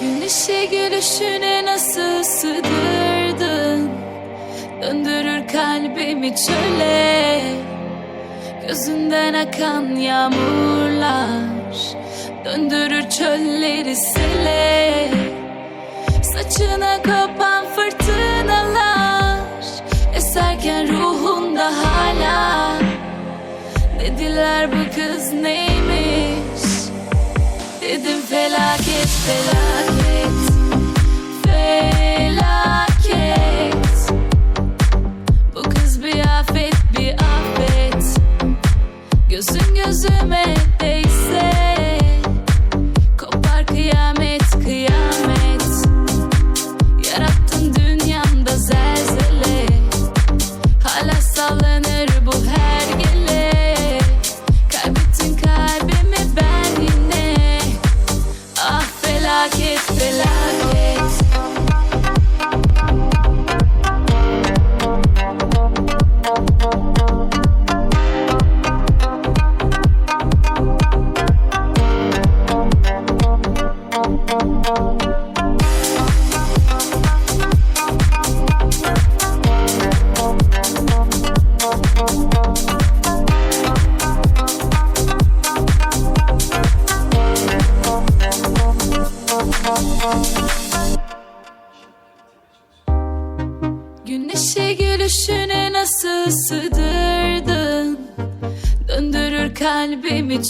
Güneşe gülüşüne nasıl sığdırdın? Döndürür kalbimi çöle. Gözünden akan yağmurlar Döndürür çölleri sele. Saçına kopan fırtınalar Eserken ruhunda hala. Dediler bu kız neymiş Dedim felaket felaket. Felaket. Bu kız bir afet bir afet. Gözün gözüme değse felaket felaket Güneşe gülüşüne nasıl sığdırdın? Döndürür kalbimi